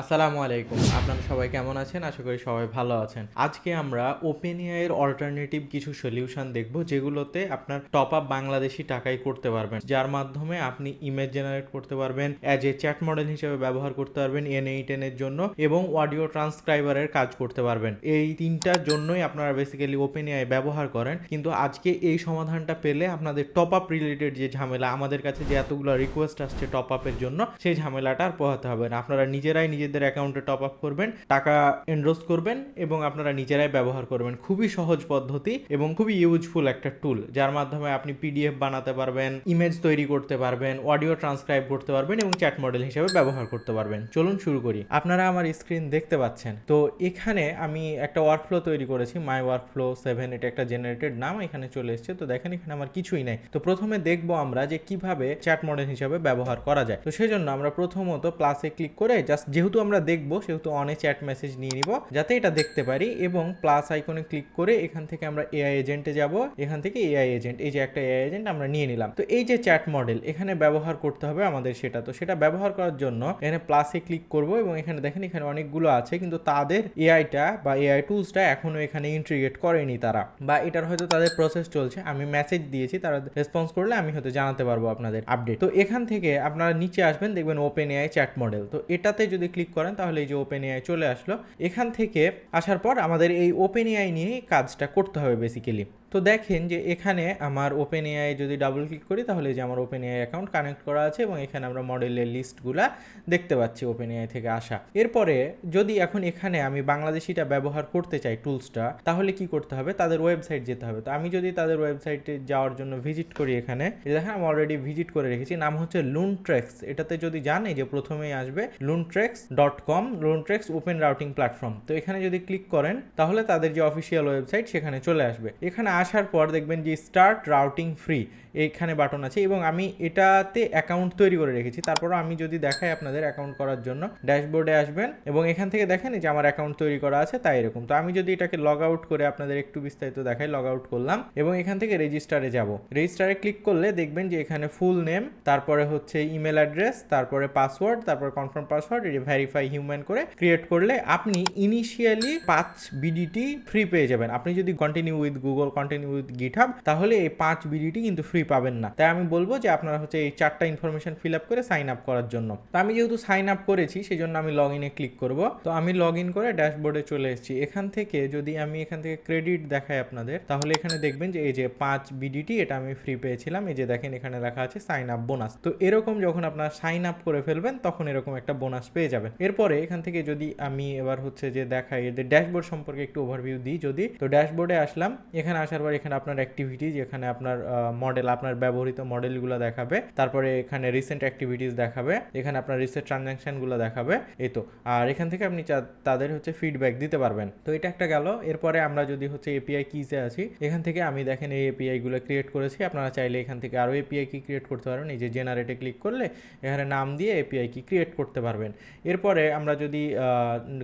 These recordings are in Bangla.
আসসালামু আলাইকুম। আপনারা সবাই কেমন আছেন? আশা করি সবাই ভালো আছেন। আজকে আমরা ওপেন এর অল্টারনেটিভ কিছু সলিউশন দেখব যেগুলোতে আপনার টপ আপ বাংলাদেশি টাকায় করতে পারবেন। যার মাধ্যমে আপনি ইমেজ জেনারেট করতে পারবেন অ্যাজ এ চ্যাট মডেল হিসেবে ব্যবহার করতে পারবেন এন এইটেন এর জন্য এবং অডিও ট্রান্সক্রাইবারের কাজ করতে পারবেন। এই তিনটার জন্যই আপনারা বেসিক্যালি ওপেন এআই ব্যবহার করেন। কিন্তু আজকে এই সমাধানটা পেলে আপনাদের টপ আপ রিলেটেড যে ঝামেলা, আমাদের কাছে যে এতগুলো রিকোয়েস্ট আসছে টপ আপের জন্য, সেই ঝামেলাটা আর পোহাতে হবে না। আপনারা নিজেরাই নিজেদের অ্যাকাউন্টে টপ আপ করবেন, টাকা এনরোজ করবেন এবং আপনারা নিজেরাই ব্যবহার করবেন। খুবই সহজ পদ্ধতি এবং খুবই ইউজফুল একটা টুল যার মাধ্যমে আপনি পিডিএফ বানাতে পারবেন ইমেজ তৈরি করতে পারবেন অডিও ট্রান্সক্রাইব করতে পারবেন এবং চ্যাট মডেল হিসেবে ব্যবহার করতে পারবেন। চলুন শুরু করি। আপনারা আমার স্ক্রিন দেখতে পাচ্ছেন। তো এখানে আমি একটা ওয়ার্কফ্লো তৈরি করেছি মাই ওয়ার্কফ্লো সেভেন এটা একটা জেনারেটেড নাম, এখানে চলে এসছে। তো দেখেন, এখানে আমার কিছুই নাই। তো প্রথমে দেখব আমরা যে কীভাবে চ্যাট মডেল হিসেবে ব্যবহার করা যায়। তো সেই জন্য আমরা প্রথমত প্লাসে ক্লিক করে জাস্ট যেহেতু আমরা দেখব, সেহেতু অনে চ্যাট মেসেজ নিয়ে নিব, যাতে এটা দেখতে পারি এবং প্লাস আইকনে ক্লিক করে এখান থেকে আমরা এআই এজেন্টে যাব, এখান থেকে এআই এজেন্ট এই যে একটা এআই এজেন্ট আমরা নিয়ে নিলাম। তো এই যে চ্যাট মডেল এখানে ব্যবহার করতে হবে আমাদের সেটা। তো সেটা ব্যবহার করার জন্য এখানে প্লাসে ক্লিক করব এবং এখানে দেখেন, এখানে অনেকগুলো আছে, কিন্তু তাদের এআইটা বা এআই টুলসটা এখনও এখানে ইন্টিগ্রেট করেনি তারা। বা এটার হয়তো তাদের প্রসেস চলছে। আমি মেসেজ দিয়েছি, তারা রেসপন্স করলে আমি হয়তো জানাতে পারব আপনাদের আপডেট তো এখান থেকে আপনারা নিচে আসবেন, দেখবেন ওপেন এআই চ্যাট মডেল তো এটাতে যদি ক্লিক করেন, তাহলে এই যে ওপেন এআই চলে আসলো। এখান থেকে আসার পর আমাদের এই ওপেন এআই নিয়েই কাজটা করতে হবে বেসিক্যালি তো দেখেন যে এখানে আমার ওপেন এআই যদি ডাবল ক্লিক করি, তাহলে যে আমার ওপেন এআই অ্যাকাউন্ট কানেক্ট করা আছে এবং এখানে আমরা মডেলের লিস্টগুলা দেখতে পাচ্ছি ওপেন এআই থেকে আসা। এরপরে যদি এখন এখানে আমি বাংলাদেশিটা ব্যবহার করতে চাই টুলসটা তাহলে কি করতে হবে? তাদের ওয়েবসাইট যেতে হবে। তো আমি যদি তাদের ওয়েবসাইটে যাওয়ার জন্য ভিজিট করি এখানে দেখেন আমি অলরেডি ভিজিট করে রেখেছি, নাম হচ্ছে লুনট্রেক্স এটাতে যদি এই যে প্রথমেই আসবে Luntrex dot com Luntrex open routing platform তো এখানে যদি ক্লিক করেন, তাহলে তাদের যে অফিসিয়াল ওয়েবসাইট সেখানে চলে আসবে। এখানে আসার পর দেখবেন যে স্টার্ট রাউটিং ফ্রি এইখানে বাটন আছে এবং আমি এটাতে অ্যাকাউন্ট তৈরি করে রেখেছি। তারপরও আমি যদি দেখাই আপনাদের অ্যাকাউন্ট করার জন্য ড্যাশবোর্ডে আসবেন এবং এখান থেকে দেখেন যে আমার অ্যাকাউন্ট তৈরি করা আছে, তাই এরকম। তো আমি যদি এটাকে লগ আউট করে আপনাদের একটু বিস্তারিত দেখাই লগ আউট করলাম এবং এখান থেকে রেজিস্টারে যাব। রেজিস্টারে ক্লিক করলে দেখবেন যে এখানে ফুল নেম তারপরে হচ্ছে ইমেল অ্যাড্রেস তারপরে পাসওয়ার্ড তারপরে কনফার্ম পাসওয়ার্ড ভেরিফাই হিউম্যান করে ক্রিয়েট করলে আপনি ইনিশিয়ালি পাঁচ বিডিটি ফ্রি পেয়ে যাবেন। আপনি যদি continue with Google continue with GitHub তাহলে এই পাঁচ বিডিটি কিন্তু ফ্রি পাবেন না। তাই আমি বলব যে আপনারা হচ্ছে এই চারটা ইনফরমেশন ফিল আপ করে সাইন আপ করার জন্য। তো আমি যেহেতু সাইন আপ করেছি সেই জন্য আমি লগ ইনে ক্লিক করব। তো আমি লগ ইন করে ড্যাশবোর্ডে চলে এসেছি। এখান থেকে যদি আমি এখান থেকে ক্রেডিট দেখাই আপনাদের, তাহলে এখানে দেখবেন যে এই যে পাঁচ বিডিটি, এটা আমি ফ্রি পেয়েছিলাম। এই যে দেখেন, এখানে লেখা আছে সাইন আপ বোনাস তো এরকম যখন আপনারা সাইন আপ করে ফেলবেন, তখন এরকম একটা বোনাস পেয়ে যাবেন। এরপরে এখান থেকে যদি আমি এবার হচ্ছে যে দেখাই, এদের ড্যাশবোর্ড সম্পর্কে একটু ওভারভিউ দিই যদি, তো ড্যাশবোর্ডে আসলাম। এখানে আসার পর এখানে আপনার অ্যাক্টিভিটিজ এখানে আপনার মডেল আপনার ব্যবহৃত মডেলগুলো দেখাবে। তারপরে এখানে রিসেন্ট অ্যাক্টিভিটিস দেখাবে। এখানে আপনার রিসেন্ট ট্রানজ্যাকশনগুলো দেখাবে। এই তো। আর এখান থেকে আপনি তাদের হচ্ছে ফিডব্যাক দিতে পারবেন। তো এটা একটা গেল। এরপরে আমরা যদি হচ্ছে এপিআই কিসে আছি, এখান থেকে আমি দেখেন এই এপিআই গুলো ক্রিয়েট করেছি। আপনারা চাইলে এখান থেকে আরও এপিআই কি ক্রিয়েট করতে পারবেন। এই যে জেনারেটে ক্লিক করলে এখানে নাম দিয়ে এপিআই কি ক্রিয়েট করতে পারবেন। এরপরে আমরা যদি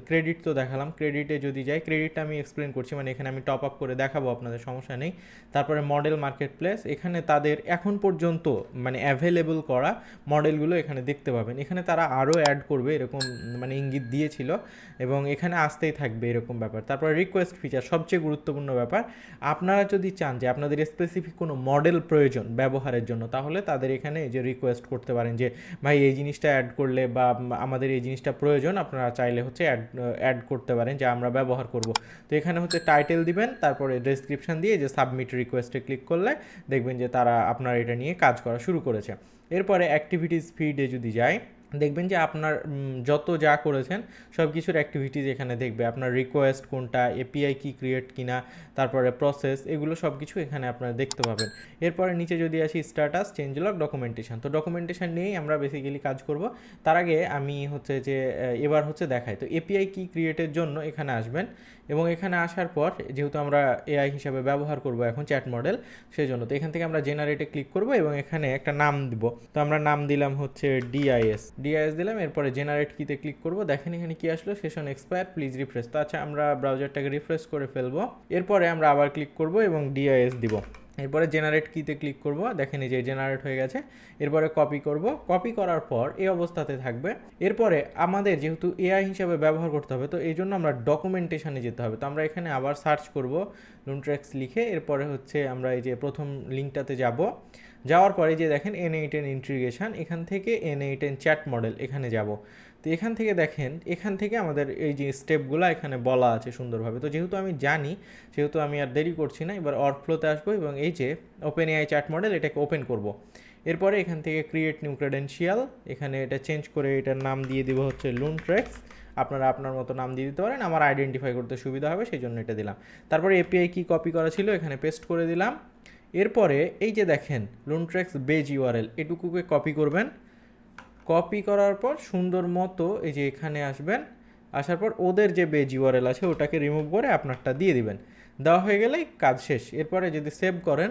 ক্রেডিট তো দেখালাম। ক্রেডিটে যদি যাই ক্রেডিটটা আমি এক্সপ্লেন করছি। মানে এখানে আমি টপ আপ করে দেখাবো আপনাদের সমস্যা নেই। তারপরে মডেল মার্কেট প্লেস এখানে তাদের এখন পর্যন্ত মানে অ্যাভেলেবল করা মডেলগুলো এখানে দেখতে পাবেন। এখানে তারা আরও অ্যাড করবে এরকম মানে ইঙ্গিত দিয়েছিল এবং এখানে আসতেই থাকবে এরকম ব্যাপার। তারপর রিকোয়েস্ট ফিচার সবচেয়ে গুরুত্বপূর্ণ ব্যাপার, আপনারা যদি চান যে আপনাদের স্পেসিফিক কোনো মডেল প্রয়োজন ব্যবহারের জন্য, তাহলে তাদের এখানে যে রিকোয়েস্ট করতে পারেন যে, ভাই, এই জিনিসটা অ্যাড করলে বা আমাদের এই জিনিসটা প্রয়োজন, আপনারা চাইলে হচ্ছে অ্যাড অ্যাড করতে পারেন, যে আমরা ব্যবহার করব। তো এখানে হচ্ছে টাইটেল দিবেন, তারপরে ডেসক্রিপশন দিয়ে যে সাবমিট রিকোয়েস্টে ক্লিক করলে দেখবেন যে তারা আপনার এটা নিয়ে কাজ করা শুরু করেছে। এরপরে অ্যাক্টিভিটিস ফিডে যদি যায় দেখবেন যে আপনার যত যা করেছেন, সব কিছুর অ্যাক্টিভিটিস এখানে দেখবে। আপনার রিকোয়েস্ট কোনটা এপিআই কি ক্রিয়েট কিনা, তারপরে প্রসেস এগুলো সব কিছু এখানে আপনারা দেখতে পাবেন। এরপরে নিচে যদি আসি স্ট্যাটাস চেঞ্জ লগ ডকুমেন্টেশন তো ডকুমেন্টেশন নিয়েই আমরা বেসিক্যালি কাজ করব। তার আগে আমি হচ্ছে যে এবার হচ্ছে দেখাই। তো এপিআই কি ক্রিয়েটের জন্য এখানে আসবেন এবং এখানে আসার পর, যেহেতু আমরা এআই হিসাবে ব্যবহার করব এখন চ্যাট মডেল সেই জন্য তো এখান থেকে আমরা জেনারেটে ক্লিক করব এবং এখানে একটা নাম দিব। তো আমরা নাম দিলাম হচ্ছে ডিআইএস ডিআইএস দিলাম, এরপরে জেনারেট কিতে ক্লিক করব, দেখেন এখানে কি আসলো সেশন এক্সপায়ার প্লিজ রিফ্রেশ তো আচ্ছা আমরা ব্রাউজারটাকে রিফ্রেশ করে ফেলব। এরপরে আমরা আবার ক্লিক করব এবং ডিআইএস দিব। এরপরে জেনারেট কিতে ক্লিক করব, দেখেন এই যে জেনারেট হয়ে গেছে। এরপরে কপি করব। কপি করার পর এই অবস্থাতে থাকবে। এরপরে আমাদের যেহেতু এআই হিসাবে ব্যবহার করতে হবে, তো এই জন্য আমরা ডকুমেন্টেশনে যেতে হবে। তো আমরা এখানে আবার সার্চ করব লুনট্রেক্স লিখে, এরপরে হচ্ছে আমরা এই যে প্রথম লিঙ্কটাতে যাব। যাওয়ার পরে যে দেখেন এন এইটেন ইন্ট্রিগেশন এখান থেকে N eight eighteen chat model এখানে যাব। তো এখান থেকে দেখেন, এখান থেকে আমাদের এই যে স্টেপগুলো এখানে বলা আছে সুন্দরভাবে। তো যেহেতু আমি জানি সেহেতু আমি আর দেরি করছি না, এবার অর্কফ্লোতে আসব এবং এই যে ওপেন এআই চ্যাট মডেল এটাকে ওপেন করব। এরপরে এখান থেকে ক্রিয়েট নিউ ক্রেডেন্সিয়াল এখানে এটা চেঞ্জ করে এটার নাম দিয়ে দিব হচ্ছে লুনট্রেক্স আপনারা আপনার মতো নাম দিয়ে দিতে পারেন, আমার আইডেন্টিফাই করতে সুবিধা হবে সেই জন্য এটা দিলাম। তারপরে এপিআই কি কপি করা ছিল, এখানে পেস্ট করে দিলাম। এরপরে এই যে দেখেন লুনট্রেক্স বেজ ইউআরএল এটুকুকে কপি করবেন। কপি করার পর সুন্দর মতো এই যে এখানে আসবেন। আসার পর ওদের যে বেজ ইউআরএল আছে, ওটাকে রিমুভ করে আপনারটা দিয়ে দিবেন। দেওয়া হয়ে গেলেই কাজ শেষ। এরপরে যদি সেভ করেন,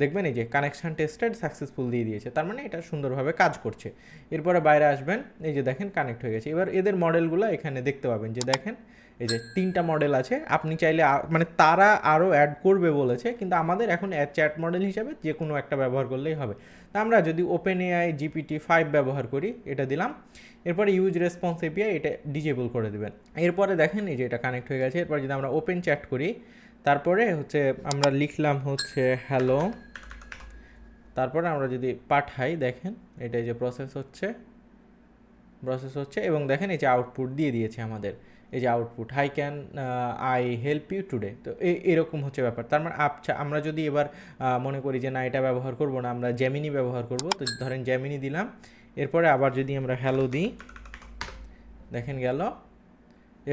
দেখবেন এই যে কানেকশান টেস্টেড সাকসেসফুল দিয়ে দিয়েছে। তার মানে এটা সুন্দরভাবে কাজ করছে। এরপরে বাইরে আসবেন, এই যে দেখেন কানেক্ট হয়ে গেছে। এবার এদের মডেলগুলো এখানে দেখতে পাবেন যে দেখেন এই যে তিনটা মডেল আছে, আপনি চাইলে মানে তারা আরও অ্যাড করবে বলেছে, কিন্তু আমাদের এখন চ্যাট মডেল হিসাবে যে কোনো একটা ব্যবহার করলেই হবে। তা আমরা যদি ওপেন এআই জিপিটি ফাইভ ব্যবহার করি, এটা দিলাম। এরপরে ইউজ রেসপন্স এপিআই এটা ডিজেবল করে দেবেন। এরপরে দেখেন এই যে এটা কানেক্ট হয়ে গেছে। এরপর যদি আমরা ওপেন চ্যাট করি, তারপরে হচ্ছে আমরা লিখলাম হচ্ছে হ্যালো তারপরে আমরা যদি পাঠাই, দেখেন এটা যে প্রসেস হচ্ছে প্রসেস হচ্ছে এবং দেখেন এই যে আউটপুট দিয়ে দিয়েছে আমাদের। এই যে output hi can I help you today তো এরকম হচ্ছে ব্যাপার। তার মানে আচ্ছা আমরা যদি এবার মনে করি যে না, এটা ব্যবহার করব না, আমরা জ্যামিনি ব্যবহার করব, তো ধরেন জ্যামিনি দিলাম। এরপরে আবার যদি আমরা হ্যালো দিই, দেখেন গেল।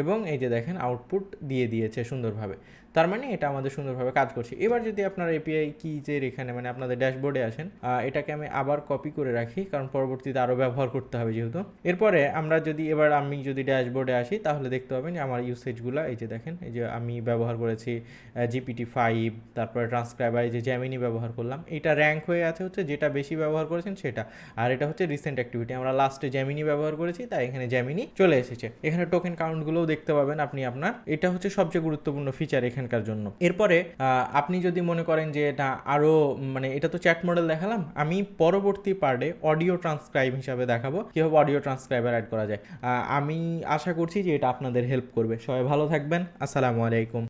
এবং এই যে দেখেন আউটপুট দিয়ে দিয়েছে সুন্দরভাবে। তার মানে এটা আমাদের সুন্দরভাবে কাজ করছে। এবার যদি আপনার এপিআই কিজের এখানে মানে আপনাদের ড্যাশবোর্ডে আসেন এটাকে আমি আবার কপি করে রাখি, কারণ পরবর্তীতে আরও ব্যবহার করতে হবে যেহেতু। এরপরে আমরা যদি, এবার আমি যদি ড্যাশবোর্ডে আসি, তাহলে দেখতে পাবেন যে আমার ইউসেজগুলো এই যে দেখেন, এই যে আমি ব্যবহার করেছি জিপিটি ফাইভ তারপরে ট্রান্সক্রাইবার এই যে জ্যামিনি ব্যবহার করলাম, এটা র্যাঙ্ক হয়ে আছে হচ্ছে যেটা বেশি ব্যবহার করেছেন সেটা। আর এটা হচ্ছে রিসেন্ট অ্যাক্টিভিটি আমরা লাস্টে জ্যামিনি ব্যবহার করেছি, তাই এখানে জ্যামিনি চলে এসেছে। এখানে টোকেন কাউন্টগুলোও দেখতে পাবেন আপনি আপনার। এটা হচ্ছে সবচেয়ে গুরুত্বপূর্ণ ফিচার এখানকার জন্য। এরপরে আপনি যদি মনে করেন যে এটা আরও মানে এটা তো চ্যাট মডেল দেখালাম, আমি পরবর্তী পার্টে অডিও ট্রান্সক্রাইব হিসাবে দেখাবো, কীভাবে অডিও ট্রান্সক্রাইবার অ্যাড করা যায়। আমি আশা করছি যে এটা আপনাদের হেল্প করবে। সবাই ভালো থাকবেন। আসসালামু আলাইকুম।